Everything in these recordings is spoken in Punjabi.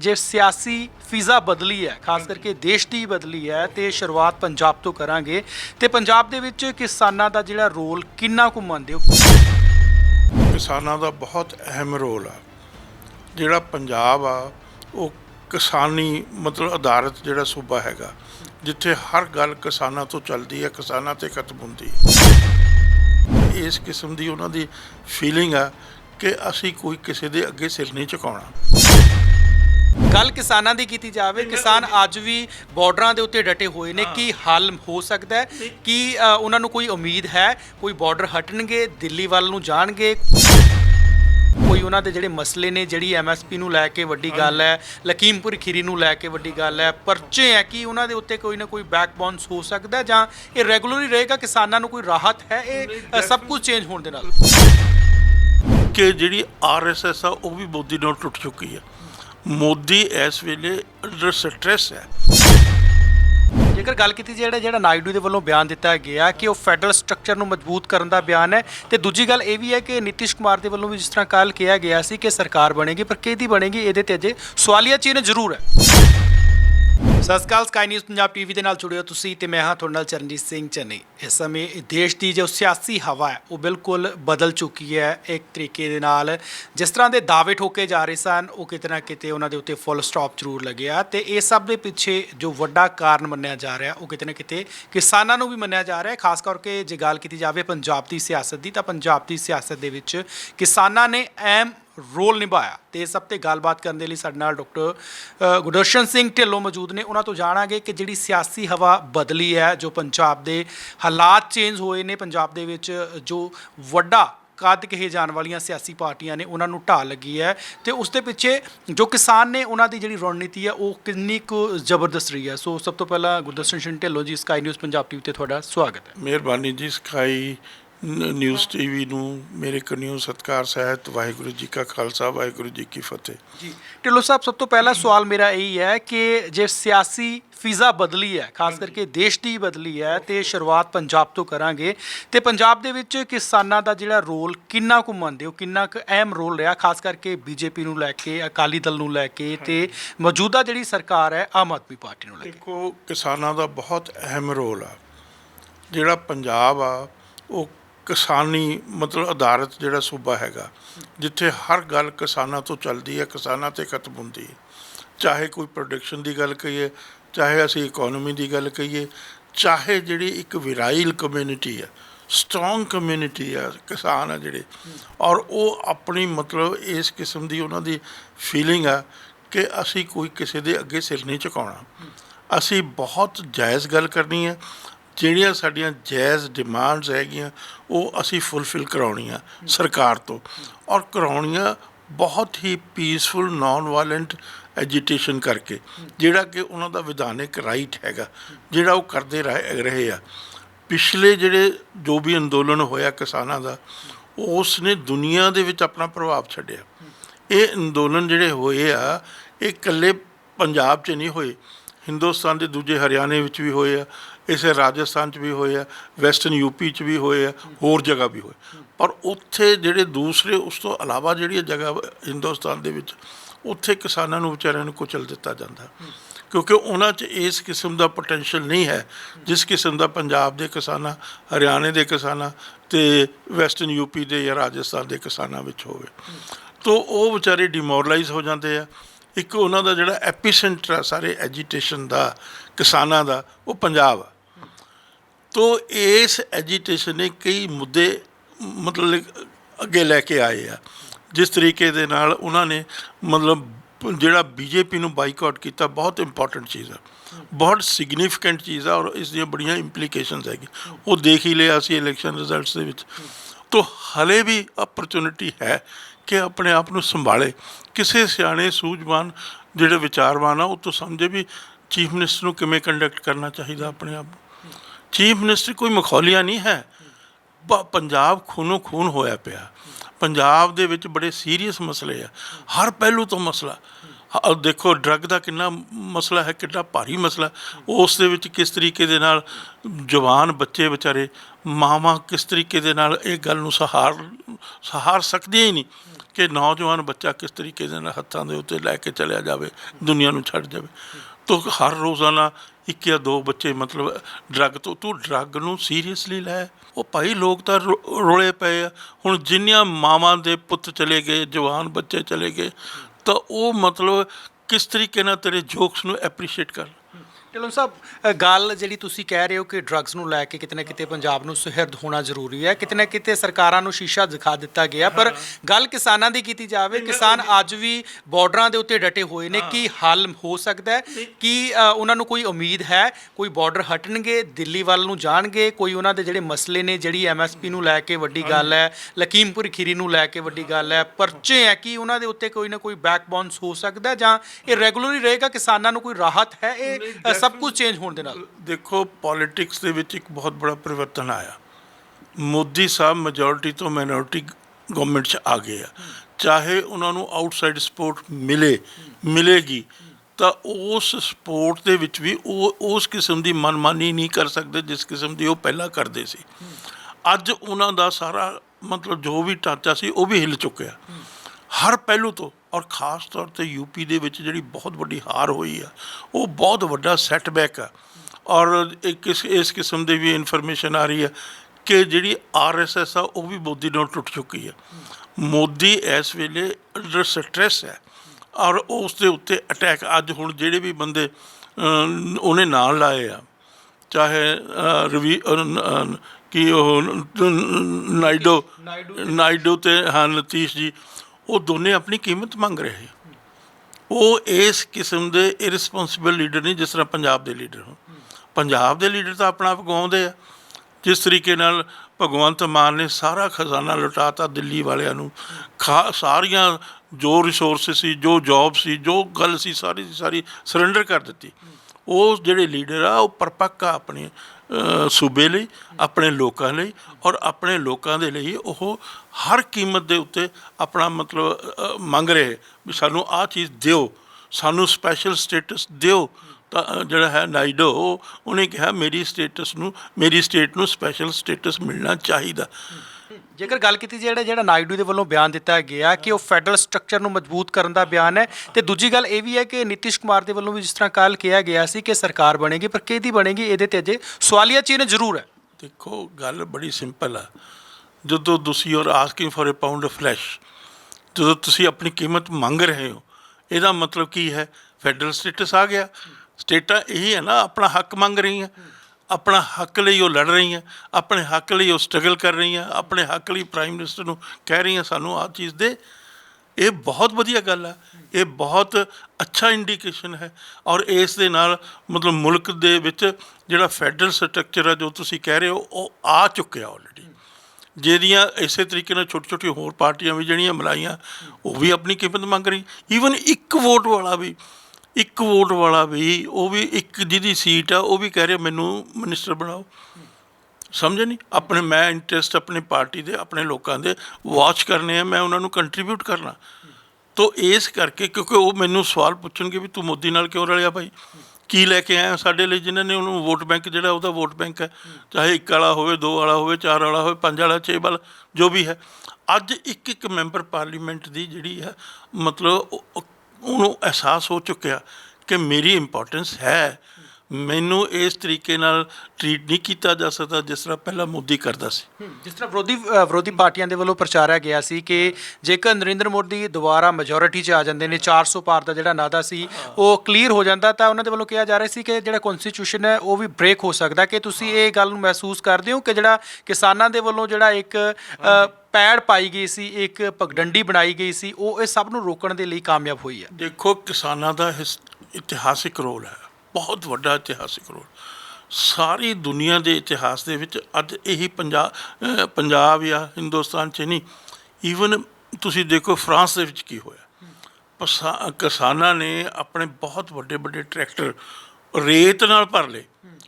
ਜੇ ਸਿਆਸੀ ਫਿਜ਼ਾ ਬਦਲੀ ਹੈ, ਖਾਸ ਕਰਕੇ ਦੇਸ਼ ਦੀ ਬਦਲੀ ਹੈ, ਤੇ ਸ਼ੁਰੂਆਤ ਪੰਜਾਬ ਤੋਂ ਕਰਾਂਗੇ। ਤੇ ਪੰਜਾਬ ਦੇ ਵਿੱਚ ਕਿਸਾਨਾਂ ਦਾ ਜਿਹੜਾ ਰੋਲ ਕਿੰਨਾ ਕੁ ਮੰਨਦੇ ਹੋ? ਕਿਸਾਨਾਂ ਦਾ ਬਹੁਤ ਅਹਿਮ ਰੋਲ ਆ। ਜਿਹੜਾ ਪੰਜਾਬ ਆ, ਉਹ ਕਿਸਾਨੀ ਮਤਲਬ ਆਧਾਰਿਤ ਜਿਹੜਾ ਸੂਬਾ ਹੈਗਾ, ਜਿੱਥੇ ਹਰ ਗੱਲ ਕਿਸਾਨਾਂ ਤੋਂ ਚੱਲਦੀ ਹੈ, ਕਿਸਾਨਾਂ ਤੇ ਖਤਮ ਹੁੰਦੀ ਹੈ। ਇਸ ਕਿਸਮ ਦੀ ਉਹਨਾਂ ਦੀ ਫੀਲਿੰਗ ਆ ਕਿ ਅਸੀਂ ਕੋਈ ਕਿਸੇ ਦੇ ਅੱਗੇ ਸਿਰ ਨਹੀਂ ਝੁਕਾਉਣਾ। ਗੱਲ ਕਿਸਾਨਾਂ ਦੀ ਕੀਤੀ ਜਾਵੇ ਕਿਸਾਨ ਅੱਜ ਵੀ ਬਾਰਡਰਾਂ ਦੇ ਉੱਤੇ ਡਟੇ ਹੋਏ ਨੇ ਕੀ ਹੱਲ ਹੋ ਸਕਦਾ ਹੈ? ਕੀ ਅ, ਉਹਨਾਂ ਨੂੰ ਕੋਈ ਉਮੀਦ ਹੈ? ਕੋਈ ਬਾਰਡਰ ਹਟਣਗੇ ਦਿੱਲੀ ਵੱਲ ਨੂੰ ਜਾਣਗੇ? ਕੋਈ ਉਹਨਾਂ ਦੇ ਜਿਹੜੇ ਮਸਲੇ ਨੇ ਜਿਹੜੀ ਐਮਐਸਪੀ ਨੂੰ ਲੈ ਕੇ ਵੱਡੀ ਗੱਲ ਹੈ ਲਕੀਮਪੁਰ ਖੀਰੀ ਨੂੰ ਲੈ ਕੇ ਵੱਡੀ ਗੱਲ ਹੈ ਪਰਚੇ ਹੈ ਕਿ ਉਹਨਾਂ ਦੇ ਉੱਤੇ ਕੋਈ ਨਾ ਕੋਈ ਬੈਕਬੋਨਸ ਹੋ ਸਕਦਾ ਹੈ ਜਾਂ ਇਹ ਰੈਗੂਲਰ ਹੀ ਰਹੇਗਾ? ਕਿਸਾਨਾਂ ਨੂੰ ਕੋਈ ਰਾਹਤ ਹੈ? ਇਹ ਅ, ਸਭ ਕੁਝ ਚੇਂਜ ਹੋਣ ਦੇ ਨਾਲ। ਕਿ ਜਿਹੜੀ ਆਰਐਸਐਸ ਆ ਉਹ ਵੀ ਮੋਦੀ ਨਾਲ ਟੁੱਟ ਚੁੱਕੀ ਹੈ। ਮੋਦੀ ਇਸ ਵੇਲੇ ਅੰਡਰ ਸਟ੍ਰੈਸ ਹੈ। ਜੇਕਰ ਗੱਲ ਕੀਤੀ ਜਿਹੜਾ ਜਿਹੜਾ ਨਾਇਡੂ ਦੇ ਵੱਲੋਂ ਬਿਆਨ ਦਿੱਤਾ ਗਿਆ ਕਿ ਉਹ ਫੈਡਰਲ ਸਟਰਕਚਰ ਨੂੰ ਮਜ਼ਬੂਤ ਕਰਨ ਦਾ ਬਿਆਨ ਹੈ, ਤੇ ਦੂਜੀ ਗੱਲ ਇਹ ਵੀ ਹੈ ਕਿ ਨਿਤਿਸ਼ ਕੁਮਾਰ ਦੇ ਵੱਲੋਂ ਵੀ ਜਿਸ ਤਰ੍ਹਾਂ ਕੱਲ ਕਿਹਾ ਗਿਆ ਸੀ ਕਿ ਸਰਕਾਰ ਬਣੇਗੀ, ਪਰ ਕਿਹਦੀ ਬਣੇਗੀ, ਇਹਦੇ ਤੇ ਅਜੇ ਸਵਾਲੀਆ ਚਿੰਨ੍ਹ ਜ਼ਰੂਰ ਹੈ। Sat Sri Akal Sky News Punjab TV ਦੇ ਨਾਲ ਜੁੜਿਓ ਤੁਸੀਂ ਤੇ ਮੈਂ ਹਾਂ ਤੁਹਾਡੇ ਨਾਲ ਚਰਨਜੀਤ ਸਿੰਘ ਚੰਨੀ। ਇਸ ਸਮੇਂ ਦੇਸ਼ ਦੀ ਜੋ ਸਿਆਸੀ ਹਵਾ ਹੈ, ਉਹ ਬਿਲਕੁਲ ਬਦਲ ਚੁੱਕੀ ਹੈ ਇੱਕ ਤਰੀਕੇ ਦੇ ਨਾਲ। ਜਿਸ ਤਰ੍ਹਾਂ ਦੇ ਦਾਅਵੇ ਠੋਕੇ ਜਾ ਰਹੇ ਸਨ, ਉਹ ਕਿਤੇ ਨਾ ਕਿਤੇ ਉਹਨਾਂ ਦੇ ਉੱਤੇ ਫੁੱਲ ਸਟਾਪ ਜ਼ਰੂਰ ਲੱਗਿਆ ਤੇ ਇਹ ਸਭ ਦੇ ਪਿੱਛੇ ਜੋ ਵੱਡਾ ਕਾਰਨ ਮੰਨਿਆ ਜਾ ਰਿਹਾ, ਉਹ ਕਿਤੇ ਨਾ ਕਿਤੇ ਕਿਸਾਨਾਂ ਨੂੰ ਵੀ ਮੰਨਿਆ ਜਾ ਰਿਹਾ ਹੈ। ਖਾਸ ਕਰਕੇ ਜੇ ਗੱਲ ਕੀਤੀ ਜਾਵੇ ਪੰਜਾਬ ਦੀ ਸਿਆਸਤ ਦੀ, ਤਾਂ ਪੰਜਾਬ ਦੀ ਸਿਆਸਤ ਦੇ ਵਿੱਚ ਕਿਸਾਨਾਂ ਨੇ ਅਹਿਮ ਰੋਲ ਨਿਭਾਇਆ ਤੇ ਇਸ ਸਭ ਤੇ ਗੱਲਬਾਤ ਕਰਨ ਦੇ ਲਈ ਸਾਡੇ ਨਾਲ ਡਾਕਟਰ ਗੁਰਦਰਸ਼ਨ ਸਿੰਘ ਢਿੱਲੋਂ ਮੌਜੂਦ ਨੇ। ਉਹਨਾਂ ਤੋਂ ਜਾਣਾਂਗੇ ਕਿ ਜਿਹੜੀ ਸਿਆਸੀ ਹਵਾ ਬਦਲੀ ਹੈ, ਜੋ ਪੰਜਾਬ ਦੇ ਹਾਲਾਤ ਚੇਂਜ ਹੋਏ ਨੇ, ਪੰਜਾਬ ਦੇ ਵਿੱਚ ਜੋ ਵੱਡਾ ਕੱਦ ਕਹੇ ਜਾਣ ਵਾਲੀਆਂ ਸਿਆਸੀ ਪਾਰਟੀਆਂ ਨੇ, ਉਹਨਾਂ ਨੂੰ ਢਾਹ ਲੱਗੀ ਹੈ ਤੇ ਉਸ ਦੇ ਪਿੱਛੇ ਜੋ ਕਿਸਾਨ ਨੇ, ਉਹਨਾਂ ਦੀ ਜਿਹੜੀ ਰਣਨੀਤੀ ਹੈ, ਉਹ ਕਿੰਨੀ ਕੁ ਜ਼ਬਰਦਸਤ ਰਹੀ ਹੈ। ਸੋ ਸਭ ਤੋਂ ਪਹਿਲਾਂ Gurdarshan Singh Dhillon ji sky news Punjab TV ਤੇ ਤੁਹਾਡਾ ਸਵਾਗਤ ਹੈ। ਮਿਹਰਬਾਨੀ ਜੀ ਸਕਾਈ ਨਿਊਜ਼ ਟੀਵੀ ਨੂੰ ਮੇਰੇ ਕਨਿਊ ਸਤਕਾਰ ਸਹਿਤ ਵਾਹਿਗੁਰੂ ਜੀ ਕਾ ਖਾਲਸਾ ਵਾਹਿਗੁਰੂ ਜੀ ਕੀ ਫਤਿਹ। ਜੀ ਢਿੱਲੋਂ ਸਾਹਿਬ ਸਭ ਤੋਂ ਪਹਿਲਾ ਸਵਾਲ ਮੇਰਾ ਇਹੀ ਹੈ ਕਿ ਜੇ ਸਿਆਸੀ ਫਿਜ਼ਾ ਬਦਲੀ ਹੈ ਖਾਸ ਕਰਕੇ ਦੇਸ਼ ਦੀ ਬਦਲੀ ਹੈ ਤੇ ਸ਼ੁਰੂਆਤ ਪੰਜਾਬ ਤੋਂ ਕਰਾਂਗੇ ਤੇ ਪੰਜਾਬ ਦੇ ਵਿੱਚ ਕਿਸਾਨਾਂ ਦਾ ਜਿਹੜਾ ਰੋਲ ਕਿੰਨਾ ਕੁ ਮੰਨਦੇ ਹੋ ਕਿੰਨਾ ਕੁ ਅਹਿਮ ਰੋਲ ਰਿਹਾ ਖਾਸ ਕਰਕੇ ਬੀਜੇਪੀ ਨੂੰ ਲੈ ਕੇ ਅਕਾਲੀ ਦਲ ਨੂੰ ਲੈ ਕੇ ਤੇ ਮੌਜੂਦਾ ਜਿਹੜੀ ਸਰਕਾਰ ਹੈ ਆਮ ਆਦਮੀ ਪਾਰਟੀ ਨੂੰ ਲੈ ਕੇ? ਦੇਖੋ ਕਿਸਾਨਾਂ ਦਾ ਬਹੁਤ ਅਹਿਮ ਰੋਲ ਆ। ਜਿਹੜਾ ਪੰਜਾਬ ਆ ਉਹ ਕਿਸਾਨੀ ਮਤਲਬ ਆਧਾਰਿਤ ਜਿਹੜਾ ਸੂਬਾ ਹੈਗਾ, ਜਿੱਥੇ ਹਰ ਗੱਲ ਕਿਸਾਨਾਂ ਤੋਂ ਚੱਲਦੀ ਹੈ, ਕਿਸਾਨਾਂ ਤੇ ਖਤਮ ਹੁੰਦੀ ਹੈ। ਚਾਹੇ ਕੋਈ ਪ੍ਰੋਡਕਸ਼ਨ ਦੀ ਗੱਲ ਕਹੀਏ, ਚਾਹੇ ਅਸੀਂ ਇਕਨੋਮੀ ਦੀ ਗੱਲ ਕਹੀਏ, ਚਾਹੇ ਜਿਹੜੀ ਇੱਕ ਵਿਰਾਈਲ ਕਮਿਊਨਿਟੀ ਹੈ ਸਟਰੋਂਗ ਕਮਿਊਨਿਟੀ ਆ ਕਿਸਾਨ ਆ ਜਿਹੜੇ, ਔਰ ਉਹ ਆਪਣੀ ਮਤਲਬ ਇਸ ਕਿਸਮ ਦੀ ਉਹਨਾਂ ਦੀ ਫੀਲਿੰਗ ਆ ਕਿ ਅਸੀਂ ਕੋਈ ਕਿਸੇ ਦੇ ਅੱਗੇ ਸਿਰ ਨਹੀਂ ਝੁਕਾਉਣਾ। ਅਸੀਂ ਬਹੁਤ ਜਾਇਜ਼ ਗੱਲ ਕਰਨੀ ਹੈ ਜਿਹੜੀਆਂ ਸਾਡੀਆਂ ਜਾਇਜ਼ ਡਿਮਾਂਡਸ ਹੈਗੀਆਂ, ਉਹ ਅਸੀਂ ਫੁੱਲਫਿਲ ਕਰਾਉਣੀਆਂ ਸਰਕਾਰ ਤੋਂ। ਔਰ ਕਰਾਉਣੀਆਂ ਬਹੁਤ ਹੀ ਪੀਸਫੁਲ ਨਾਨ ਵਾਇਲੈਂਟ ਐਜੀਟੇਸ਼ਨ ਕਰਕੇ, ਜਿਹੜਾ ਕਿ ਉਹਨਾਂ ਦਾ ਵਿਧਾਨਿਕ ਰਾਈਟ ਹੈਗਾ, ਜਿਹੜਾ ਉਹ ਕਰਦੇ ਰਹੇ ਰਹੇ ਆ। ਪਿਛਲੇ ਜਿਹੜੇ ਜੋ ਵੀ ਅੰਦੋਲਨ ਹੋਇਆ ਕਿਸਾਨਾਂ ਦਾ ਉਸ ਨੇ ਦੁਨੀਆ ਦੇ ਵਿੱਚ ਆਪਣਾ ਪ੍ਰਭਾਵ ਛੱਡਿਆ। ਇਹ ਅੰਦੋਲਨ ਜਿਹੜੇ ਹੋਏ ਆ, ਇਹ ਇਕੱਲੇ ਪੰਜਾਬ 'ਚ ਨਹੀਂ ਹੋਏ। ਹਿੰਦੁਸਤਾਨ ਦੇ ਦੂਜੇ ਹਰਿਆਣੇ ਵਿੱਚ ਵੀ ਹੋਏ ਆ, ਇਸੇ ਰਾਜਸਥਾਨ 'ਚ ਵੀ ਹੋਏ ਆ, ਵੈਸਟਰਨ ਯੂਪੀ 'ਚ ਵੀ ਹੋਏ ਆ, ਹੋਰ ਜਗ੍ਹਾ ਵੀ ਹੋਏ। ਪਰ ਉੱਥੇ ਜਿਹੜੇ ਦੂਸਰੇ, ਉਸ ਤੋਂ ਇਲਾਵਾ ਜਿਹੜੀਆਂ ਜਗ੍ਹਾ ਹਿੰਦੁਸਤਾਨ ਦੇ ਵਿੱਚ, ਉੱਥੇ ਕਿਸਾਨਾਂ ਨੂੰ ਵਿਚਾਰਿਆਂ ਨੂੰ ਕੁਚਲ ਦਿੱਤਾ ਜਾਂਦਾ। ਕਿਉਂਕਿ ਉਹਨਾਂ 'ਚ ਇਸ ਕਿਸਮ ਦਾ ਪੋਟੈਂਸ਼ੀਅਲ ਨਹੀਂ ਹੈ, ਜਿਸ ਕਿਸਮ ਦਾ ਪੰਜਾਬ ਦੇ ਕਿਸਾਨਾਂ, ਹਰਿਆਣੇ ਦੇ ਕਿਸਾਨਾਂ ਤੇ ਵੈਸਟਰਨ ਯੂਪੀ ਦੇ ਜਾਂ ਰਾਜਸਥਾਨ ਦੇ ਕਿਸਾਨਾਂ ਵਿੱਚ ਹੋਵੇ। ਤੋ ਉਹ ਵਿਚਾਰੇ ਡਿਮੋਰਲਾਈਜ਼ ਹੋ ਜਾਂਦੇ ਆ। ਇੱਕ ਉਹਨਾਂ ਦਾ ਜਿਹੜਾ ਐਪੀਸੈਂਟਰ ਆ ਸਾਰੇ ਐਜੀਟੇਸ਼ਨ ਦਾ, ਕਿਸਾਨਾਂ ਦਾ, ਉਹ ਪੰਜਾਬ ਆ। ਤੋ ਇਸ ਐਜੀਟੇਸ਼ਨ ਨੇ ਕਈ ਮੁੱਦੇ ਮਤਲਬ ਅੱਗੇ ਲੈ ਕੇ ਆਏ ਆ। ਜਿਸ ਤਰੀਕੇ ਦੇ ਨਾਲ ਉਹਨਾਂ ਨੇ ਮਤਲਬ ਜਿਹੜਾ ਬੀਜੇਪੀ ਨੂੰ ਬਾਈਕਾਟ ਕੀਤਾ, ਬਹੁਤ ਇੰਪੋਰਟੈਂਟ ਚੀਜ਼ ਆ। ਬਹੁਤ ਸਿਗਨੀਫੀਕੈਂਟ ਚੀਜ਼ ਆ ਔਰ ਇਸ ਦੀਆਂ ਬੜੀਆਂ ਇੰਪਲੀਕੇਸ਼ਨਸ ਹੈਗੀ ਉਹ ਦੇਖ ਹੀ ਲਿਆ ਅਸੀਂ ਇਲੈਕਸ਼ਨ ਰਿਜ਼ਲਟਸ ਦੇ ਵਿੱਚ। ਤੋ ਹਲੇ ਵੀ ਓਪਰਚੁਨਿਟੀ ਹੈ ਕਿ ਆਪਣੇ ਆਪ ਨੂੰ ਸੰਭਾਲੇ। ਕਿਸੇ ਸਿਆਣੇ ਸੂਝਵਾਨ ਜਿਹੜੇ ਵਿਚਾਰਵਾਨ ਆ, ਉਹ ਤੋਂ ਸਮਝੇ ਵੀ ਚੀਫ ਮਿਨਿਸਟਰ ਨੂੰ ਕਿਵੇਂ ਕੰਡਕਟ ਕਰਨਾ ਚਾਹੀਦਾ ਆਪਣੇ ਆਪ ਨੂੰ। ਚੀਫ ਮਿਨਿਸਟਰ ਕੋਈ ਮਖੌਲੀਆ ਨਹੀਂ ਹੈ। ਪ- ਪੰਜਾਬ ਖੂਨੋ ਖੂਨ ਹੋਇਆ ਪਿਆ। ਪੰਜਾਬ ਦੇ ਵਿੱਚ ਬੜੇ ਸੀਰੀਅਸ ਮਸਲੇ ਆ। ਹਰ ਪਹਿਲੂ ਤੋਂ ਮਸਲਾ। ਦੇਖੋ ਡਰੱਗ ਦਾ ਕਿੰਨਾ ਮਸਲਾ ਹੈ, ਕਿੰਨਾ ਭਾਰੀ ਮਸਲਾ। ਉਸ ਦੇ ਵਿੱਚ ਕਿਸ ਤਰੀਕੇ ਦੇ ਨਾਲ ਜਵਾਨ ਬੱਚੇ ਵਿਚਾਰੇ ਮਾਵਾਂ ਕਿਸ ਤਰੀਕੇ ਦੇ ਨਾਲ ਇਹ ਗੱਲ ਨੂੰ ਸਹਾਰ ਸਹਾਰ ਸਕਦੀਆਂ ਹੀ ਨਹੀਂ ਕਿ ਨੌਜਵਾਨ ਬੱਚਾ ਕਿਸ ਤਰੀਕੇ ਦੇ ਨਾਲ ਹੱਥਾਂ ਦੇ ਉੱਤੇ ਲੈ ਕੇ ਚਲਿਆ ਜਾਵੇ, ਦੁਨੀਆ ਨੂੰ ਛੱਡ ਜਾਵੇ। ਤੋ ਹਰ ਰੋਜ਼ਾਨਾ ਇੱਕ ਜਾਂ ਦੋ ਬੱਚੇ ਮਤਲਬ ਡਰੱਗ ਤੋਂ, ਤੂੰ ਡਰੱਗ ਨੂੰ ਸੀਰੀਅਸਲੀ ਲੈ। ਉਹ ਭਾਈ ਲੋਕ ਤਾਂ ਰੋ- ਰੋਲੇ ਪਏ ਆ। ਹੁਣ ਜਿੰਨੀਆਂ ਮਾਵਾਂ ਦੇ ਪੁੱਤ ਚਲੇ ਗਏ, ਜਵਾਨ ਬੱਚੇ ਚਲੇ ਗਏ, ਤਾਂ ਉਹ ਮਤਲਬ ਕਿਸ ਤਰੀਕੇ ਨਾਲ ਤੇਰੇ ਜੋਕਸ ਨੂੰ ਐਪਰੀਸ਼ੀਏਟ ਕਰ ਢਿੱਲੋਂ ਸਾਹਿਬ ਗੱਲ ਜਿਹੜੀ ਤੁਸੀਂ ਕਹਿ ਰਹੇ ਹੋ ਕਿ ਡਰੱਗਸ ਨੂੰ ਲੈ ਕੇ ਕਿਤੇ ਨਾ ਕਿਤੇ ਪੰਜਾਬ ਨੂੰ ਸੁਹਿਰਦ ਹੋਣਾ ਜ਼ਰੂਰੀ ਹੈ ਕਿਤੇ ਨਾ ਕਿਤੇ ਸਰਕਾਰਾਂ ਨੂੰ ਸ਼ੀਸ਼ਾ ਦਿਖਾ ਦਿੱਤਾ ਗਿਆ ਪਰ ਗੱਲ ਕਿਸਾਨਾਂ ਦੀ ਕੀਤੀ ਜਾਵੇ ਕਿਸਾਨ ਅੱਜ ਵੀ ਬਾਰਡਰਾਂ ਦੇ ਉੱਤੇ ਡਟੇ ਹੋਏ ਨੇ ਕੀ ਹੱਲ ਹੋ ਸਕਦਾ ਹੈ? ਕਿ ਉਹਨਾਂ ਨੂੰ ਕੋਈ ਉਮੀਦ ਹੈ? ਕੋਈ ਬਾਰਡਰ ਹਟਣਗੇ ਦਿੱਲੀ ਵੱਲ ਨੂੰ ਜਾਣਗੇ ਕੋਈ ਉਹਨਾਂ ਦੇ ਜਿਹੜੇ ਮਸਲੇ ਨੇ ਜਿਹੜੀ ਐਮਐਸਪੀ ਨੂੰ ਲੈ ਕੇ ਵੱਡੀ ਗੱਲ ਹੈ ਲਖੀਮਪੁਰ ਖੀਰੀ ਨੂੰ ਲੈ ਕੇ ਵੱਡੀ ਗੱਲ ਹੈ ਪਰਚੇ ਹੈ ਕਿ ਉਹਨਾਂ ਦੇ ਉੱਤੇ ਕੋਈ ਨਾ ਕੋਈ ਬੈਕਬੋਨਸ ਹੋ ਸਕਦਾ ਜਾਂ ਇਹ ਰੈਗੂਲਰ ਹੀ ਰਹੇਗਾ ਕਿਸਾਨਾਂ ਨੂੰ ਕੋਈ ਰਾਹਤ ਹੈ? ਇਹ ਸਭ ਕੁਝ ਚੇਂਜ ਹੋਣ ਦੇ ਨਾਲ। ਦੇਖੋ ਪੋਲਿਟਿਕਸ ਦੇ ਵਿੱਚ ਇੱਕ ਬਹੁਤ ਬੜਾ ਪਰਿਵਰਤਨ ਆਇਆ। ਮੋਦੀ ਸਾਹਿਬ ਮੈਜੋਰਿਟੀ ਤੋਂ ਮਾਈਨੋਰਿਟੀ ਗਵਰਨਮੈਂਟ 'ਚ ਆ ਗਏ ਆ। ਚਾਹੇ ਉਹਨਾਂ ਨੂੰ ਆਊਟਸਾਈਡ ਸਪੋਰਟ ਮਿਲੇ, ਮਿਲੇਗੀ, ਤਾਂ ਉਸ ਸਪੋਰਟ ਦੇ ਵਿੱਚ ਵੀ ਉਹ, ਉਸ ਕਿਸਮ ਦੀ ਮਨਮਾਨੀ ਨਹੀਂ ਕਰ ਸਕਦੇ ਜਿਸ ਕਿਸਮ ਦੀ ਉਹ ਪਹਿਲਾਂ ਕਰਦੇ ਸੀ। ਅੱਜ ਉਹਨਾਂ ਦਾ ਸਾਰਾ ਮਤਲਬ ਜੋ ਵੀ ਢਾਂਚਾ ਸੀ, ਉਹ ਵੀ ਹਿੱਲ ਚੁੱਕਿਆ। ਹਰ ਪਹਿਲੂ ਤੋਂ ਔਰ ਖਾਸ ਤੌਰ ਤੇ ਯੂਪੀ ਦੇ ਵਿੱਚ ਜਿਹੜੀ ਬਹੁਤ ਵੱਡੀ ਹਾਰ ਹੋਈ ਆ ਉਹ ਬਹੁਤ ਵੱਡਾ ਸੈਟਬੈਕ ਆ। ਔਰ ਇਸ ਇਸ ਕਿਸਮ ਦੀ ਵੀ ਇਨਫੋਰਮੇਸ਼ਨ ਆ ਰਹੀ ਹੈ ਕਿ ਜਿਹੜੀ ਆਰਐਸਐਸ ਆ ਉਹ ਵੀ ਮੋਦੀ ਨਾਲ ਟੁੱਟ ਚੁੱਕੀ ਆ। ਮੋਦੀ ਇਸ ਵੇਲੇ ਅੰਡਰ ਸਟ੍ਰੈਸ ਹੈ ਔਰ ਉਸ ਦੇ ਉੱਤੇ ਅਟੈਕ ਅੱਜ ਹੁਣ ਜਿਹੜੇ ਵੀ ਬੰਦੇ ਉਹਨੇ ਨਾਲ ਲਾਏ ਆ। ਚਾਹੇ ਰਵੀ ਕੀ ਉਹ ਨ- ਨ- ਨਾਇਡੂ ਨਾਇਡੂ ਤੇ ਹਾਂ ਨਤੀਸ਼ ਜੀ ਉਹ ਦੋਨੇ ਆਪਣੀ ਕੀਮਤ ਮੰਗ ਰਹੇ ਉਹ ਇਸ ਕਿਸਮ ਦੇ ਇਰਰਿਸਪੌਂਸਿਬਲ ਲੀਡਰ ਨਹੀਂ, ਜਿਸ ਤਰ੍ਹਾਂ ਪੰਜਾਬ ਦੇ ਲੀਡਰ ਹਨ ਪੰਜਾਬ ਦੇ ਲੀਡਰ ਤਾਂ ਆਪਣਾ ਆਪ ਗਾਉਂਦੇ ਆ। ਜਿਸ ਤਰੀਕੇ ਨਾਲ ਭਗਵੰਤ ਮਾਨ ਨੇ ਸਾਰਾ ਖਜ਼ਾਨਾ ਲੁਟਾਤਾ ਦਿੱਲੀ ਵਾਲਿਆਂ ਨੂੰ। ਖਾ, ਸਾਰੀਆਂ ਜੋ ਰਿਸੋਰਸ ਸੀ, ਜੋ ਜੌਬ ਸੀ, ਜੋ ਗੱਲ ਸੀ, ਸਾਰੀ ਦੀ ਸਾਰੀ ਸਰੈਂਡਰ ਕਰ ਦਿੱਤੀ। ਉਹ ਜਿਹੜੇ ਲੀਡਰ ਆ, ਉਹ ਪਰਪੱਕ ਆ ਆਪਣੇ ਸੂਬੇ ਲਈ, ਆਪਣੇ ਲੋਕਾਂ ਲਈ ਔਰ ਆਪਣੇ ਲੋਕਾਂ ਦੇ ਲਈ ਉਹ ਹਰ ਕੀਮਤ ਦੇ ਉੱਤੇ ਆਪਣਾ ਮਤਲਬ ਮੰਗ ਰਹੇ ਵੀ ਸਾਨੂੰ ਆਹ ਚੀਜ਼ ਦਿਓ, ਸਾਨੂੰ ਸਪੈਸ਼ਲ ਸਟੇਟਸ ਦਿਓ। ਤਾਂ ਜਿਹੜਾ ਹੈ ਨਾਇਡੋ ਉਹਨੇ ਕਿਹਾ, ਮੇਰੀ ਸਟੇਟਸ ਨੂੰ, ਮੇਰੀ ਸਟੇਟ ਨੂੰ ਸਪੈਸ਼ਲ ਸਟੇਟਸ ਮਿਲਣਾ ਚਾਹੀਦਾ। ਜੇਕਰ ਗੱਲ ਕੀਤੀ ਜਿਹੜਾ ਜਿਹੜਾ ਨਾਇਡੂ ਦੇ ਵੱਲੋਂ ਬਿਆਨ ਦਿੱਤਾ ਗਿਆ ਕਿ ਉਹ ਫੈਡਰਲ ਸਟਰਕਚਰ ਨੂੰ ਮਜ਼ਬੂਤ ਕਰਨ ਦਾ ਬਿਆਨ ਹੈ, ਤੇ ਦੂਜੀ ਗੱਲ ਇਹ ਵੀ ਹੈ ਕਿ ਨਿਤਿਸ਼ ਕੁਮਾਰ ਦੇ ਵੱਲੋਂ ਵੀ ਜਿਸ ਤਰ੍ਹਾਂ ਕੱਲ ਕਿਹਾ ਗਿਆ ਸੀ ਕਿ ਸਰਕਾਰ ਬਣੇਗੀ, ਪਰ ਕਿਹਦੀ ਬਣੇਗੀ, ਇਹਦੇ ਤੇ ਅਜੇ ਸਵਾਲੀਆ ਚਿੰਨ੍ਹ ਜ਼ਰੂਰ ਹੈ। ਦੇਖੋ, ਗੱਲ ਬੜੀ ਸਿੰਪਲ ਆ। ਜਦੋਂ ਤੁਸੀਂ ਔਰ asking for a pound of flesh ਜਦੋਂ ਤੁਸੀਂ ਆਪਣੀ ਕੀਮਤ ਮੰਗ ਰਹੇ ਹੋ, ਇਹਦਾ ਮਤਲਬ ਕੀ ਹੈ? ਫੈਡਰਲ ਸਟੇਟਸ ਆ ਗਿਆ। ਸਟੇਟਾਂ ਇਹ ਹੈ ਨਾ, ਆਪਣਾ ਹੱਕ ਮੰਗ ਰਹੀਆਂ। ਆਪਣਾ ਹੱਕ ਲਈ ਉਹ ਲੜ ਰਹੀਆਂ, ਆਪਣੇ ਹੱਕ ਲਈ ਉਹ ਸਟਰਗਲ ਕਰ ਰਹੀਆਂ, ਆਪਣੇ ਹੱਕ ਲਈ ਪ੍ਰਾਈਮ ਮਿਨਿਸਟਰ ਨੂੰ ਕਹਿ ਰਹੀਆਂ ਸਾਨੂੰ ਆਹ ਚੀਜ਼ ਦੇ। ਇਹ ਬਹੁਤ ਵਧੀਆ ਗੱਲ ਆ। ਇਹ ਬਹੁਤ ਅੱਛਾ ਇੰਡੀਕੇਸ਼ਨ ਹੈ। ਔਰ ਇਸ ਦੇ ਨਾਲ ਮਤਲਬ ਮੁਲਕ ਦੇ ਵਿੱਚ ਜਿਹੜਾ ਫੈਡਰਲ ਸਟਰਕਚਰ ਆ, ਜੋ ਤੁਸੀਂ ਕਹਿ ਰਹੇ ਹੋ, ਉਹ ਆ ਚੁੱਕਿਆ ਆਲਰੇਡੀ ਜਿਹਦੀਆਂ ਇਸੇ ਤਰੀਕੇ ਨਾਲ ਛੋਟੀ ਛੋਟੀ ਹੋਰ ਪਾਰਟੀਆਂ ਵੀ ਜਿਹੜੀਆਂ ਮਲਾਈਆਂ, ਉਹ ਵੀ ਆਪਣੀ ਕੀਮਤ ਮੰਗ ਰਹੀ ਈਵਨ ਇੱਕ ਵੋਟ ਵਾਲਾ ਵੀ ਇੱਕ ਵੋਟ ਵਾਲਾ ਵੀ, ਉਹ ਵੀ ਇੱਕ ਜਿਹਦੀ ਸੀਟ ਆ, ਉਹ ਵੀ ਕਹਿ ਰਿਹਾ ਮੈਨੂੰ ਮਿਨਿਸਟਰ ਬਣਾਓ। ਸਮਝ ਨਹੀਂ? ਆਪਣੇ, ਮੈਂ ਇੰਟਰਸਟ ਆਪਣੀ ਪਾਰਟੀ ਦੇ, ਆਪਣੇ ਲੋਕਾਂ ਦੇ ਵਾਚ ਕਰਨੇ ਆ, ਮੈਂ ਉਹਨਾਂ ਨੂੰ ਕੰਟਰੀਬਿਊਟ ਕਰਨਾ। ਤੋ ਇਸ ਕਰਕੇ, ਕਿਉਂਕਿ ਉਹ ਮੈਨੂੰ ਸਵਾਲ ਪੁੱਛਣਗੇ ਵੀ ਤੂੰ ਮੋਦੀ ਨਾਲ ਕਿਉਂ ਰਲਿਆ ਭਾਈ? ਕੀ ਲੈ ਕੇ ਆਇਆ ਸਾਡੇ ਲਈ ਜਿਨ੍ਹਾਂ ਨੇ ਉਹਨੂੰ ਵੋਟ ਬੈਂਕ ਜਿਹੜਾ ਉਹਦਾ ਵੋਟ ਬੈਂਕ ਹੈ, ਚਾਹੇ ਇੱਕ ਵਾਲਾ ਹੋਵੇ, ਦੋ ਵਾਲਾ ਹੋਵੇ, ਚਾਰ ਵਾਲਾ ਹੋਵੇ, ਪੰਜ ਵਾਲਾ, ਛੇ ਵਾਲਾ, ਜੋ ਵੀ ਹੈ। ਅੱਜ ਇੱਕ ਇੱਕ ਮੈਂਬਰ ਪਾਰਲੀਮੈਂਟ ਦੀ ਜਿਹੜੀ ਹੈ, ਮਤਲਬ ਉਹਨੂੰ ਅਹਿਸਾਸ ਹੋ ਚੁੱਕਿਆ ਕਿ ਮੇਰੀ ਇੰਪੋਰਟੈਂਸ ਹੈ। ਮੈਨੂੰ ਇਸ ਤਰੀਕੇ ਨਾਲ ਟਰੀਟ ਨਹੀਂ ਕੀਤਾ ਜਾ ਸਕਦਾ ਜਿਸ ਤਰ੍ਹਾਂ ਪਹਿਲਾਂ ਮੋਦੀ ਕਰਦਾ ਸੀ। ਜਿਸ ਤਰ੍ਹਾਂ ਵਿਰੋਧੀ ਵਿਰੋਧੀ ਪਾਰਟੀਆਂ ਦੇ ਵੱਲੋਂ ਪ੍ਰਚਾਰਿਆ ਗਿਆ ਸੀ ਕਿ ਜੇਕਰ ਨਰਿੰਦਰ ਮੋਦੀ ਦੁਬਾਰਾ ਮੈਜੋਰਿਟੀ 'ਚ ਆ ਜਾਂਦੇ ਨੇ 400 ਪਾਰ ਦਾ ਜਿਹੜਾ ਨਾਦਾ ਸੀ ਉਹ ਕਲੀਅਰ ਹੋ ਜਾਂਦਾ ਤਾਂ ਉਹਨਾਂ ਦੇ ਵੱਲੋਂ ਕਿਹਾ ਜਾ ਰਿਹਾ ਸੀ ਕਿ ਜਿਹੜਾ ਕਨਸਟੀਟਿਊਸ਼ਨ ਹੈ ਉਹ ਵੀ ਬ੍ਰੇਕ ਹੋ ਸਕਦਾ। ਕਿ ਤੁਸੀਂ ਇਹ ਗੱਲ ਨੂੰ ਮਹਿਸੂਸ ਕਰਦੇ ਹੋ ਕਿ ਜਿਹੜਾ ਕਿਸਾਨਾਂ ਦੇ ਵੱਲੋਂ ਜਿਹੜਾ ਇੱਕ ਪੈੜ ਪਾਈ ਗਈ ਸੀ, ਇੱਕ ਪਗਡੰਡੀ ਬਣਾਈ ਗਈ ਸੀ, ਉਹ ਇਹ ਸਭ ਨੂੰ ਰੋਕਣ ਦੇ ਲਈ ਕਾਮਯਾਬ ਹੋਈ ਹੈ। ਦੇਖੋ, ਕਿਸਾਨਾਂ ਦਾ ਹਿਸ- ਇਤਿਹਾਸਿਕ ਰੋਲ ਹੈ, ਬਹੁਤ ਵੱਡਾ ਇਤਿਹਾਸਿਕ ਰੋਲ। ਸਾਰੀ ਦੁਨੀਆ ਦੇ ਇਤਿਹਾਸ ਦੇ ਵਿੱਚ ਅੱਜ ਇਹੀ ਪੰਜਾਬ ਪੰਜਾਬ ਜਾਂ ਹਿੰਦੁਸਤਾਨ 'ਚ ਨਹੀਂ ਈਵਨ ਤੁਸੀਂ ਦੇਖੋ ਫਰਾਂਸ ਦੇ ਵਿੱਚ ਕੀ ਹੋਇਆ। ਪਸਾ- ਕਿਸਾਨਾਂ ਨੇ ਆਪਣੇ ਬਹੁਤ ਵੱਡੇ ਵੱਡੇ ਟਰੈਕਟਰ ਰੇਤ ਨਾਲ ਭਰ ਲਏ।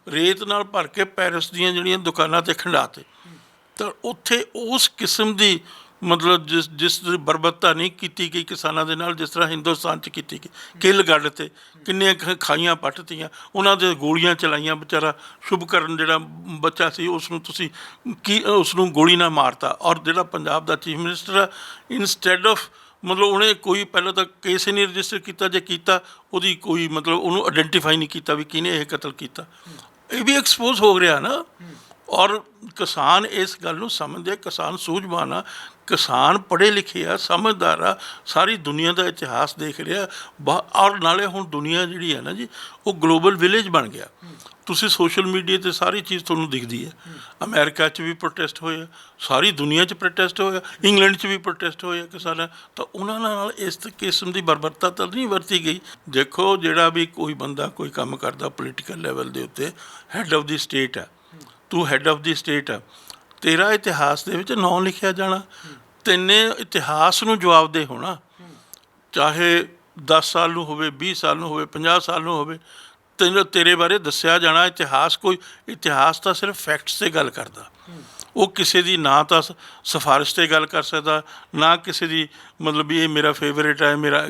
ਰੇਤ ਨਾਲ ਭਰ ਕੇ ਪੈਰਿਸ ਦੀਆਂ ਜਿਹੜੀਆਂ ਦੁਕਾਨਾਂ ਤੇ ਖੰਡਾਤੇ ਤਾਂ ਉੱਥੇ ਉਸ ਕਿਸਮ ਦੀ ਮਤਲਬ ਜਿਸ ਜਿਸ ਦੀ ਬਰਬਰਤਾ ਨਹੀਂ ਕੀਤੀ ਗਈ ਕਿਸਾਨਾਂ ਦੇ ਨਾਲ, ਜਿਸ ਤਰ੍ਹਾਂ ਹਿੰਦੁਸਤਾਨ 'ਚ ਕੀਤੀ ਗਈ। ਕਿੱਲ ਗੱਡ ਤੇ ਕਿੰਨੀਆਂ ਕੁ ਖਾਈਆਂ ਪੱਟਤੀਆਂ ਉਹਨਾਂ ਦੇ ਗੋਲੀਆਂ ਚਲਾਈਆਂ, ਵਿਚਾਰਾ ਸ਼ੁਭਕਰਨ ਜਿਹੜਾ ਬੱਚਾ ਸੀ, ਉਸ ਨੂੰ ਤੁਸੀਂ ਕੀ, ਉਸ ਨੂੰ ਗੋਲੀ ਨਾਲ ਮਾਰਤਾ। ਔਰ ਜਿਹੜਾ ਪੰਜਾਬ ਦਾ ਚੀਫ ਮਿਨਿਸਟਰ ਆ ਇਨਸਟੈਡ ਆਫ ਮਤਲਬ ਉਹਨੇ ਕੋਈ ਪਹਿਲਾਂ ਤਾਂ ਕੇਸ ਹੀ ਨਹੀਂ ਰਜਿਸਟਰ ਕੀਤਾ, ਜੇ ਕੀਤਾ ਉਹਦੀ ਕੋਈ ਮਤਲਬ ਉਹਨੂੰ ਆਇਡੈਂਟੀਫਾਈ ਨਹੀਂ ਕੀਤਾ ਵੀ ਕਿਹਨੇ ਇਹ ਕਤਲ ਕੀਤਾ। ਇਹ ਵੀ ਐਕਸਪੋਜ਼ ਹੋ ਰਿਹਾ ਨਾ। ਔਰ ਕਿਸਾਨ ਇਸ ਗੱਲ ਨੂੰ ਸਮਝਦੇ ਆ, ਕਿਸਾਨ ਸੂਝਵਾਨ ਆ ਕਿਸਾਨ ਪੜ੍ਹੇ ਲਿਖੇ ਆ ਸਮਝਦਾਰ ਆ ਸਾਰੀ ਦੁਨੀਆ ਦਾ ਇਤਿਹਾਸ ਦੇਖ ਰਿਹਾ ਬਾ- ਔਰ ਨਾਲੇ ਹੁਣ ਦੁਨੀਆ ਜਿਹੜੀ ਹੈ ਨਾ ਜੀ ਉਹ ਗਲੋਬਲ ਵਿਲੇਜ ਬਣ ਗਿਆ। ਤੁਸੀਂ ਸੋਸ਼ਲ ਮੀਡੀਆ ਤੇ ਸਾਰੀ ਚੀਜ਼ ਤੁਹਾਨੂੰ ਦਿਖਦੀ ਹੈ। ਅਮਰੀਕਾ 'ਚ ਵੀ ਪ੍ਰੋਟੈਸਟ ਹੋਏ ਆ ਸਾਰੀ ਦੁਨੀਆ 'ਚ ਪ੍ਰੋਟੈਸਟ ਹੋਇਆ ਇੰਗਲੈਂਡ 'ਚ ਵੀ ਪ੍ਰੋਟੈਸਟ ਹੋਏ ਆ ਕਿਸਾਨਾਂ ਤਾਂ ਉਹਨਾਂ ਨਾਲ ਇਸ ਕਿਸਮ ਦੀ ਬਰਬਰਤਾ ਤਾਂ ਨਹੀਂ ਵਰਤੀ ਗਈ। ਦੇਖੋ ਜਿਹੜਾ ਵੀ ਕੋਈ ਬੰਦਾ ਕੋਈ ਕੰਮ ਕਰਦਾ ਪੋਲੀਟੀਕਲ ਲੈਵਲ ਦੇ ਉੱਤੇ ਹੈੱਡ ਆਫ ਦੀ ਸਟੇਟ ਹੈ ਤੂੰ ਹੈੱਡ ਆਫ ਦੀ ਸਟੇਟ ਆ। ਤੇਰਾ ਇਤਿਹਾਸ ਦੇ ਵਿੱਚ ਨਾਂ ਲਿਖਿਆ ਜਾਣਾ। ਤੈਨੇ ਇਤਿਹਾਸ ਨੂੰ ਜਵਾਬਦੇ ਹੋਣਾ। ਚਾਹੇ 10 ਸਾਲ ਨੂੰ ਹੋਵੇ 20 ਸਾਲ ਨੂੰ ਹੋਵੇ 50 ਸਾਲ ਨੂੰ ਹੋਵੇ, ਤੈਨੂੰ ਤੇਰੇ ਬਾਰੇ ਦੱਸਿਆ ਜਾਣਾ। ਇਤਿਹਾਸ ਕੋਈ, ਇਤਿਹਾਸ ਤਾਂ ਸਿਰਫ ਫੈਕਟਸ ਤੇ ਗੱਲ ਕਰਦਾ। ਉਹ ਕਿਸੇ ਦੀ ਨਾ ਤਾਂ ਸ- ਸਿਫਾਰਿਸ਼ ਤੇ ਗੱਲ ਕਰ ਸਕਦਾ। ਨਾ ਕਿਸੇ ਦੀ ਮਤਲਬ ਇਹ ਮੇਰਾ ਫੇਵਰੇਟ ਹੈ ਮੇਰਾ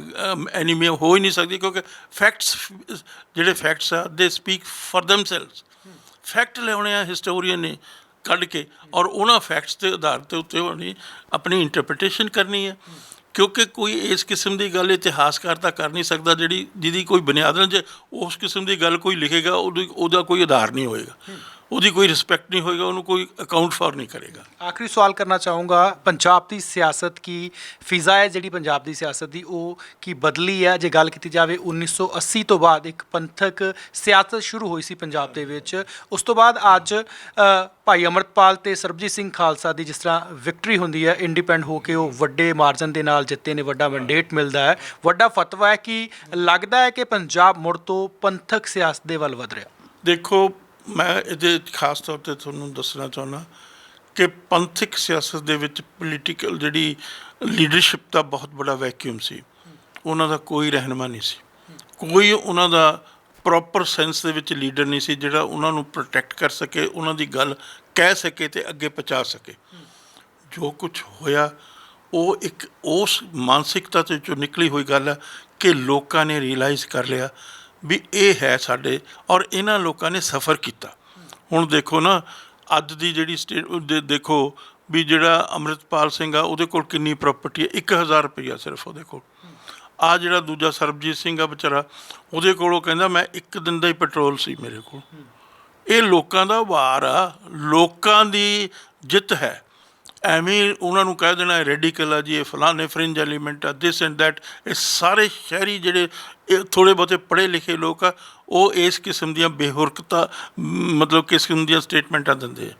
ਐਨੀਮੀ ਹੋ ਹੀ ਨਹੀਂ ਸਕਦੀ। ਕਿਉਂਕਿ ਫੈਕਟਸ ਜਿਹੜੇ ਫੈਕਟਸ ਆ ਦੇ ਸਪੀਕ ਫॉर ਥੈਮਸੈਲਵਸ ਫੈਕਟ ਲਿਆਉਣੇ ਆ ਹਿਸਟੋਰੀਅਨ ਨੇ ਕੱਢ ਕੇ ਔਰ ਉਹਨਾਂ ਫੈਕਟਸ ਦੇ ਆਧਾਰ ਤੇ ਉੱਤੇ ਉਹਨੇ ਆਪਣੀ ਇੰਟਰਪ੍ਰੀਟੇਸ਼ਨ ਕਰਨੀ ਹੈ। ਕਿਉਂਕਿ ਕੋਈ ਇਸ ਕਿਸਮ ਦੀ ਗੱਲ ਇਤਿਹਾਸਕਾਰ ਤਾਂ ਕਰ ਨਹੀਂ ਸਕਦਾ ਜਿਹੜੀ ਜਿਹਦੀ ਕੋਈ ਬੁਨਿਆਦ ਨਾ ਜੇ ਉਸ ਕਿਸਮ ਦੀ ਗੱਲ ਕੋਈ ਲਿਖੇਗਾ, ਉਹਦੀ ਉਹਦਾ ਕੋਈ ਆਧਾਰ ਨਹੀਂ ਹੋਏਗਾ। ਉਹਦੀ ਕੋਈ ਰਿਸਪੈਕਟ ਨਹੀਂ ਹੋਏਗਾ ਉਹਨੂੰ ਕੋਈ ਅਕਾਊਂਟ ਫਾਰ ਨਹੀਂ ਕਰੇਗਾ। ਆਖਰੀ ਸਵਾਲ ਕਰਨਾ ਚਾਹੂੰਗਾ ਪੰਜਾਬ ਦੀ ਸਿਆਸਤ ਕੀ ਫਿਜ਼ਾ ਹੈ ਜਿਹੜੀ ਪੰਜਾਬ ਦੀ ਸਿਆਸਤ ਦੀ ਉਹ ਕੀ ਬਦਲੀ ਹੈ? ਜੇ ਗੱਲ ਕੀਤੀ ਜਾਵੇ 1980 ਤੋਂ ਬਾਅਦ ਇੱਕ ਪੰਥਕ ਸਿਆਸਤ ਸ਼ੁਰੂ ਹੋਈ ਸੀ ਪੰਜਾਬ ਦੇ ਵਿੱਚ। ਉਸ ਤੋਂ ਬਾਅਦ ਅੱਜ ਭਾਈ ਅਮਰਤਪਾਲ ਤੇ ਸਰਬਜੀਤ ਸਿੰਘ ਖਾਲਸਾ ਦੀ ਜਿਸ ਤਰ੍ਹਾਂ ਵਿਕਟਰੀ ਹੁੰਦੀ ਹੈ ਇੰਡੀਪੈਂਡ ਹੋ ਕੇ ਉਹ ਵੱਡੇ ਮਾਰਜਨ ਦੇ ਨਾਲ ਜਿੱਤੇ ਨੇ ਵੱਡਾ ਮੈਂਡੇਟ ਮਿਲਦਾ ਹੈ। ਵੱਡਾ ਫਤਵਾ ਹੈ ਕਿ ਲੱਗਦਾ ਹੈ ਕਿ ਪੰਜਾਬ ਮੁੜ ਤੋਂ ਪੰਥਕ ਸਿਆਸਤ ਦੇ ਵੱਲ ਵਧ ਰਿਹਾ। ਦੇਖੋ ਮੈਂ ਇਹਦੇ ਖਾਸ ਤੌਰ ਤੇ ਤੁਹਾਨੂੰ ਦੱਸਣਾ ਚਾਹੁੰਦਾ ਕਿ ਪੰਥਕ ਸਿਆਸਤ ਦੇ ਵਿੱਚ ਪੋਲੀਟੀਕਲ ਜਿਹੜੀ ਲੀਡਰਸ਼ਿਪ ਦਾ ਬਹੁਤ ਬੜਾ ਵੈਕਿਊਮ ਸੀ। ਉਹਨਾਂ ਦਾ ਕੋਈ ਰਹਿਨਮਾ ਨਹੀਂ ਸੀ। ਕੋਈ ਉਹਨਾਂ ਦਾ ਪ੍ਰੋਪਰ ਸੈਂਸ ਦੇ ਵਿੱਚ ਲੀਡਰ ਨਹੀਂ ਸੀ ਜਿਹੜਾ ਉਹਨਾਂ ਨੂੰ ਪ੍ਰੋਟੈਕਟ ਕਰ ਸਕੇ, ਉਹਨਾਂ ਦੀ ਗੱਲ ਕਹਿ ਸਕੇ ਤੇ ਅੱਗੇ ਪਹੁੰਚਾ ਸਕੇ। ਜੋ ਕੁਝ ਹੋਇਆ, ਉਹ ਇੱਕ ਉਸ ਮਾਨਸਿਕਤਾ ਤੇ ਚੋਂ ਨਿਕਲੀ ਹੋਈ ਗੱਲ ਹੈ ਕਿ ਲੋਕਾਂ ਨੇ ਰਿਅਲਾਈਜ਼ ਕਰ ਲਿਆ ਵੀ ਇਹ ਹੈ ਸਾਡੇ ਔਰ ਇਹਨਾਂ ਲੋਕਾਂ ਨੇ ਸਫਰ ਕੀਤਾ। ਹੁਣ ਦੇਖੋ ਨਾ, ਅੱਜ ਦੀ ਜਿਹੜੀ ਸਟੇਟ ਦੇਖੋ ਵੀ ਜਿਹੜਾ ਅੰਮ੍ਰਿਤਪਾਲ ਸਿੰਘ ਆ, ਉਹਦੇ ਕੋਲ ਕਿੰਨੀ ਪ੍ਰਾਪਰਟੀ ਹੈ? 1000 ਰੁਪਈਆ ਸਿਰਫ ਉਹਦੇ ਕੋਲ। ਆ ਜਿਹੜਾ ਦੂਜਾ ਸਰਬਜੀਤ ਸਿੰਘ ਆ ਵਿਚਾਰਾ, ਉਹਦੇ ਕੋਲ ਉਹ ਕਹਿੰਦਾ, ਮੈਂ ਇੱਕ ਦਿਨ ਦਾ ਹੀ ਪੈਟਰੋਲ ਸੀ ਮੇਰੇ ਕੋਲ। ਇਹ ਲੋਕਾਂ ਦਾ ਵਾਰ ਆ। ਲੋਕਾਂ ਦੀ ਜਿੱਤ ਹੈ। ਐਵੇਂ ਉਹਨਾਂ ਨੂੰ ਕਹਿ ਦੇਣਾ ਰੈਡੀਕਲ ਆ ਜੀ ਇਹ ਫਲਾਣੇ ਫ੍ਰਿੰਜ ਐਲੀਮੈਂਟ ਆ ਦਿਸ ਐਂਡ ਦੈਟ ਇਹ ਸਾਰੇ ਸ਼ਹਿਰੀ ਜਿਹੜੇ ਇਹ ਥੋੜੇ ਬਹੁਤੇ ਪੜ੍ਹੇ ਲਿਖੇ ਲੋਕ ਆ ਉਹ ਇਸ ਕਿਸਮ ਦੀਆਂ ਬੇਹੁਰਕਤਾ ਮ, ਮਤਲਬ ਕਿਸਮ ਦੀਆਂ ਸਟੇਟਮੈਂਟਾਂ ਦਿੰਦੇ ਆ।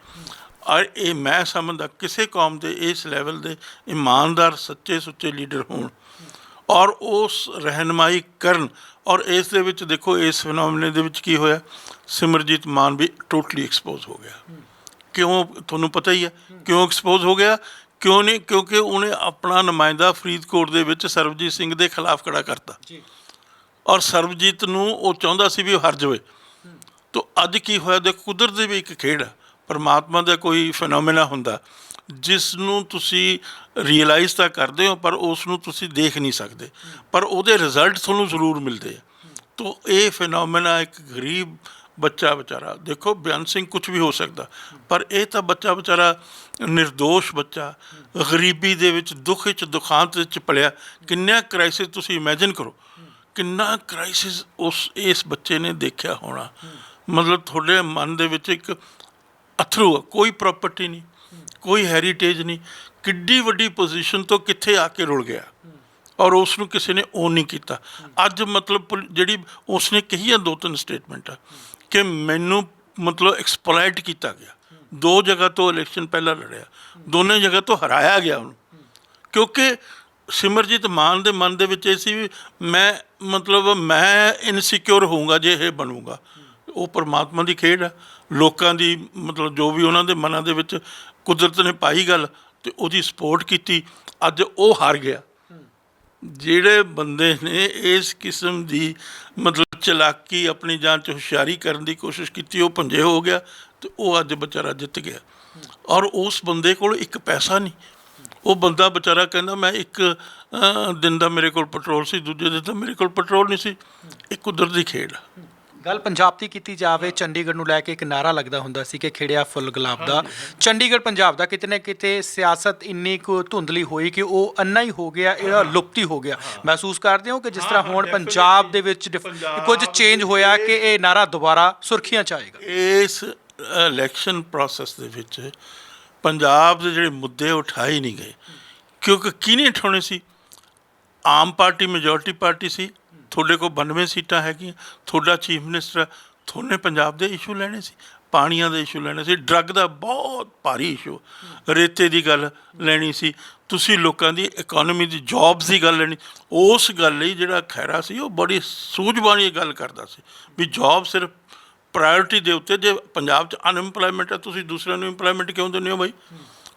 ਔਰ ਇਹ ਮੈਂ ਸਮਝਦਾ ਕਿਸੇ ਕੌਮ ਦੇ ਇਸ ਲੈਵਲ ਦੇ ਇਮਾਨਦਾਰ ਸੱਚੇ ਸੁੱਚੇ ਲੀਡਰ ਹੋਣ। ਔਰ ਉਸ ਰਹਿਨਮਾਈ ਕਰਨ ਔਰ ਇਸ ਦੇ ਵਿੱਚ ਦੇਖੋ ਇਸ ਫੈਨੋਮੀਨਨ ਦੇ ਵਿੱਚ ਕੀ ਹੋਇਆ? ਸਿਮਰਜੀਤ ਮਾਨ ਵੀ ਟੋਟਲੀ ਐਕਸਪੋਜ਼ ਹੋ ਗਿਆ। ਕਿਉਂ ਤੁਹਾਨੂੰ ਪਤਾ ਹੀ ਹੈ ਕਿਉਂ ਐਕਸਪੋਜ਼ ਹੋ ਗਿਆ? ਕਿਉਂ ਨਹੀਂ? ਕਿਉਂਕਿ ਉਹਨੇ ਆਪਣਾ ਨੁਮਾਇੰਦਾ ਫਰੀਦਕੋਟ ਦੇ ਵਿੱਚ ਸਰਬਜੀਤ ਸਿੰਘ ਦੇ ਖਿਲਾਫ ਖੜਾ ਕਰਤਾ। ਜੀ। ਔਰ ਸਰਬਜੀਤ ਨੂੰ ਉਹ ਚਾਹੁੰਦਾ ਸੀ ਵੀ ਉਹ ਹਾਰ ਜਾਵੇ। ਤੋ ਅੱਜ ਕੀ ਹੋਇਆ? ਦੇ ਕੁਦਰਤ ਦੀ ਵੀ ਇੱਕ ਖੇਡ ਹੈ ਪਰਮਾਤਮਾ ਦਾ ਕੋਈ ਫੈਨੋਮੇਨਾ ਹੁੰਦਾ। ਜਿਸ ਨੂੰ ਤੁਸੀਂ ਰੀਅਲਾਈਜ਼ ਤਾਂ ਕਰਦੇ ਹੋ ਪਰ ਉਸ ਨੂੰ ਤੁਸੀਂ ਦੇਖ ਨਹੀਂ ਸਕਦੇ। ਪਰ ਉਹਦੇ ਰਿਜ਼ਲਟ ਤੁਹਾਨੂੰ ਜ਼ਰੂਰ ਮਿਲਦੇ ਆ। ਤੋ ਇਹ ਫੈਨੋਮੇਨਾ ਇੱਕ ਗਰੀਬ ਬੱਚਾ ਵਿਚਾਰਾ ਦੇਖੋ ਬਿਆਨ ਸਿੰਘ ਕੁਝ ਵੀ ਹੋ ਸਕਦਾ ਪਰ ਇਹ ਤਾਂ ਬੱਚਾ ਵਿਚਾਰਾ નિર્ਦੋਸ਼ ਬੱਚਾ ਗਰੀਬੀ ਦੇ ਵਿੱਚ ਦੁੱਖ ਵਿੱਚ ਦੁਖਾਂਤ ਵਿੱਚ ਪਲਿਆ ਕਿੰਨਾ ਕ੍ਰਾਈਸਿਸ ਤੁਸੀਂ ਇਮੇਜਿਨ ਕਰੋ ਕਿੰਨਾ ਕ੍ਰਾਈਸਿਸ ਉਸ ਇਸ ਬੱਚੇ ਨੇ ਦੇਖਿਆ ਹੋਣਾ। ਮਤਲਬ ਤੁਹਾਡੇ ਮਨ ਦੇ ਵਿੱਚ ਇੱਕ ਅਥਰੂ ਆ, ਕੋਈ ਪ੍ਰਾਪਰਟੀ ਨਹੀਂ ਕੋਈ ਹੈਰੀਟੇਜ ਨਹੀਂ ਕਿੱਡੀ ਵੱਡੀ ਪੋਜੀਸ਼ਨ ਤੋਂ ਕਿੱਥੇ ਆ ਕੇ ਰੁਲ ਗਿਆ? ਔਰ ਉਸ ਨੂੰ ਕਿਸੇ ਨੇ ਓਨ ਨਹੀਂ ਕੀਤਾ। ਅੱਜ ਮਤਲਬ ਪੁਲ- ਜਿਹੜੀ ਉਸ ਨੇ ਕਹੀਆਂ ਦੋ ਤਿੰਨ ਸਟੇਟਮੈਂਟਾਂ ਕਿ ਮੈਨੂੰ ਮਤਲਬ ਐਕਸਪਲੋਇਟ ਕੀਤਾ ਗਿਆ। ਦੋ ਜਗ੍ਹਾ ਤੋਂ ਇਲੈਕਸ਼ਨ ਪਹਿਲਾਂ ਲੜਿਆ। ਦੋਨੇ ਜਗ੍ਹਾ ਤੋਂ ਹਰਾਇਆ ਗਿਆ ਉਹਨੂੰ। ਕਿਉਂਕਿ ਸਿਮਰਜੀਤ ਮਾਨ ਦੇ ਮਨ ਦੇ ਵਿੱਚ ਇਹ ਸੀ ਵੀ ਮੈਂ ਮਤਲਬ ਮੈਂ ਇਨਸਿਕਿਉਰ ਹੋਊਂਗਾ ਜੇ ਇਹ ਬਣੂਗਾ। ਉਹ ਪਰਮਾਤਮਾ ਦੀ ਖੇਡ ਆ। ਲੋਕਾਂ ਦੀ ਮਤਲਬ ਜੋ ਵੀ ਉਹਨਾਂ ਦੇ ਮਨਾਂ ਦੇ ਵਿੱਚ ਕੁਦਰਤ ਨੇ ਪਾਈ ਗੱਲ ਤੇ ਉਹਦੀ ਸਪੋਰਟ ਕੀਤੀ। ਅੱਜ ਉਹ ਹਾਰ ਗਿਆ। ਜਿਹੜੇ ਬੰਦੇ ਨੇ ਇਸ ਕਿਸਮ ਦੀ ਮਤਲਬ ਚਲਾਕੀ ਆਪਣੀ ਜਾਨ ਚ ਹੁਸ਼ਿਆਰੀ ਕਰਨ ਦੀ ਕੋਸ਼ਿਸ਼ ਕੀਤੀ, ਉਹ ਭੰਜੇ ਹੋ ਗਿਆ ਤੇ ਉਹ ਅੱਜ ਵਿਚਾਰਾ ਜਿੱਤ ਗਿਆ। ਔਰ ਉਸ ਬੰਦੇ ਕੋਲ ਇੱਕ ਪੈਸਾ ਨਹੀਂ। ਉਹ ਬੰਦਾ ਵਿਚਾਰਾ ਕਹਿੰਦਾ, ਮੈਂ ਇੱਕ ਦਿਨ ਦਾ ਮੇਰੇ ਕੋਲ ਪੈਟਰੋਲ ਸੀ, ਦੂਜੇ ਦਿਨ ਤਾਂ ਮੇਰੇ ਕੋਲ ਪੈਟਰੋਲ ਨਹੀਂ ਸੀ। ਇਹ ਕੁਦਰਤੀ ਖੇਡ ਗੱਲ ਪੰਜਾਬ ਦੀ ਕੀਤੀ ਜਾਵੇ ਚੰਡੀਗੜ੍ਹ ਨੂੰ ਲੈ ਕੇ ਇੱਕ ਨਾਰਾ ਲੱਗਦਾ ਹੁੰਦਾ ਸੀ ਕਿ ਖਿੜਿਆ ਫੁੱਲ ਗੁਲਾਬ ਦਾ। ਚੰਡੀਗੜ੍ਹ ਪੰਜਾਬ ਦਾ ਕਿਤੇ ਨਾ ਕਿਤੇ ਸਿਆਸਤ ਇੰਨੀ ਕੁ ਧੁੰਦਲੀ ਹੋਈ ਕਿ ਉਹ ਅੰਨਾ ਹੀ ਹੋ ਗਿਆ ਇਹਦਾ ਲੁਪਤੀ ਹੋ ਗਿਆ। ਮਹਿਸੂਸ ਕਰਦੇ ਹੋ ਕਿ ਜਿਸ ਤਰ੍ਹਾਂ ਹੁਣ ਪੰਜਾਬ ਦੇ ਵਿੱਚ ਕੁਝ ਚੇਂਜ ਹੋਇਆ ਕਿ ਇਹ ਨਾਰਾ ਦੁਬਾਰਾ ਸੁਰਖੀਆਂ ਚ ਆਏਗਾ? ਇਸ ਇਲੈਕਸ਼ਨ ਪ੍ਰੋਸੈਸ ਦੇ ਵਿੱਚ ਪੰਜਾਬ ਦੇ ਜਿਹੜੇ ਮੁੱਦੇ ਉਠਾਏ ਨਹੀਂ ਗਏ। ਕਿਉਂਕਿ ਕਿਹਨੇ ਉਠਾਉਣੇ ਸੀ? ਆਮ ਪਾਰਟੀ ਮੈਜੋਰਟੀ ਪਾਰਟੀ ਸੀ। ਤੁਹਾਡੇ ਕੋਲ 92 ਸੀਟਾਂ ਹੈਗੀਆਂ ਤੁਹਾਡਾ ਚੀਫ ਮਿਨਿਸਟਰ ਤੁਹਾਨੇ ਪੰਜਾਬ ਦੇ ਇਸ਼ੂ ਲੈਣੇ ਸੀ ਪਾਣੀਆਂ ਦੇ ਇਸ਼ੂ ਲੈਣੇ ਸੀ ਡਰੱਗ ਦਾ ਬਹੁਤ ਭਾਰੀ ਇਸ਼ੂ ਰੇਤੇ ਦੀ ਗੱਲ ਲੈਣੀ ਸੀ ਤੁਸੀਂ ਲੋਕਾਂ ਦੀ ਇਕਨੋਮੀ ਦੀ ਜੌਬਸ ਦੀ ਗੱਲ ਲੈਣੀ ਉਸ ਗੱਲ ਲਈ ਜਿਹੜਾ ਖੈਰਾ ਸੀ ਉਹ ਬੜੀ ਸੂਝਵਾਨੀ ਗੱਲ ਕਰਦਾ ਸੀ ਵੀ ਜੌਬ ਸਿਰਫ ਪ੍ਰਾਇੋਰਟੀ ਦੇ ਉੱਤੇ ਜੇ ਪੰਜਾਬ 'ਚ ਅਨਐਮਪਲੋਇਮੈਂਟ ਹੈ ਤੁਸੀਂ ਦੂਸਰਿਆਂ ਨੂੰ ਇੰਪਲੋਇਮੈਂਟ ਕਿਉਂ ਦਿੰਦੇ ਹੋ ਬਾਈ?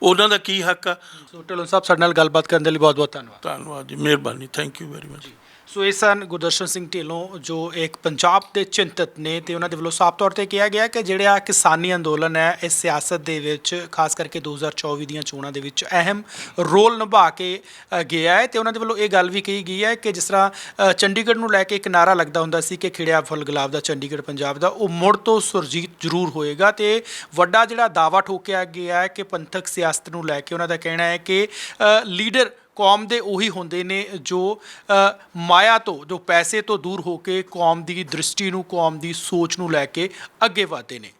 ਉਹਨਾਂ ਦਾ ਕੀ ਹੱਕ ਆ? ਸੋ ਢਿੱਲੋਂ ਸਾਹਿਬ ਸਾਡੇ ਨਾਲ ਗੱਲਬਾਤ ਕਰਨ ਦੇ ਲਈ ਬਹੁਤ ਬਹੁਤ ਧੰਨਵਾਦ। ਧੰਨਵਾਦ ਜੀ ਮਿਹਰਬਾਨੀ thank you very much so ਇਹ ਸਨ ਗੁਰਦਰਸ਼ਨ ਸਿੰਘ ਢਿੱਲੋਂ, ਜੋ ਇੱਕ ਪੰਜਾਬ ਦੇ ਚਿੰਤਤ ਨੇ ਤੇ ਉਹਨਾਂ ਦੇ ਵੱਲੋਂ ਸਾਫ਼ ਤੌਰ ਤੇ ਕਿਹਾ ਗਿਆ ਕਿ ਜਿਹੜਾ ਕਿਸਾਨੀ ਅੰਦੋਲਨ ਹੈ, ਇਸ ਸਿਆਸਤ ਦੇ ਵਿੱਚ, ਖਾਸ ਕਰਕੇ 2024 ਦੀਆਂ ਚੋਣਾਂ ਦੇ ਵਿੱਚ ਅਹਿਮ ਰੋਲ ਨਿਭਾ ਕੇ ਗਿਆ ਹੈ। ਤੇ ਉਹਨਾਂ ਦੇ ਵੱਲੋਂ ਇਹ ਗੱਲ ਵੀ ਕਹੀ ਗਈ ਹੈ ਕਿ ਜਿਸ ਤਰ੍ਹਾਂ ਚੰਡੀਗੜ੍ਹ ਨੂੰ ਲੈ ਕੇ ਇੱਕ ਨਾਰਾ ਲੱਗਦਾ ਹੁੰਦਾ ਸੀ ਕਿ ਖਿੜਿਆ ਫੁੱਲ ਗੁਲਾਬ ਦਾ ਚੰਡੀਗੜ੍ਹ ਪੰਜਾਬ ਦਾ, ਉਹ ਮੁੜ ਤੋਂ ਸੁਰਜੀਤ ਜ਼ਰੂਰ ਹੋਏਗਾ। ਤੇ ਵੱਡਾ ਜਿਹੜਾ ਦਾਵਾ ਠੋਕਿਆ ਗਿਆ ਹੈ ਕਿ ਪੰਥਕ ਸਿਆਸਤ ਨੂੰ ਲੈ ਕੇ ਉਹਨਾਂ ਦਾ ਕਹਿਣਾ ਹੈ ਕਿ ਲੀਡਰ ਕੌਮ ਦੇ ਉਹੀ ਹੁੰਦੇ ਨੇ ਜੋ ਮਾਇਆ ਤੋਂ, ਜੋ ਪੈਸੇ ਤੋਂ ਦੂਰ ਹੋ ਕੇ ਕੌਮ ਦੀ ਦ੍ਰਿਸ਼ਟੀ ਨੂੰ, ਕੌਮ ਦੀ ਸੋਚ ਨੂੰ ਲੈ ਕੇ ਅੱਗੇ ਵਧਦੇ ਨੇ।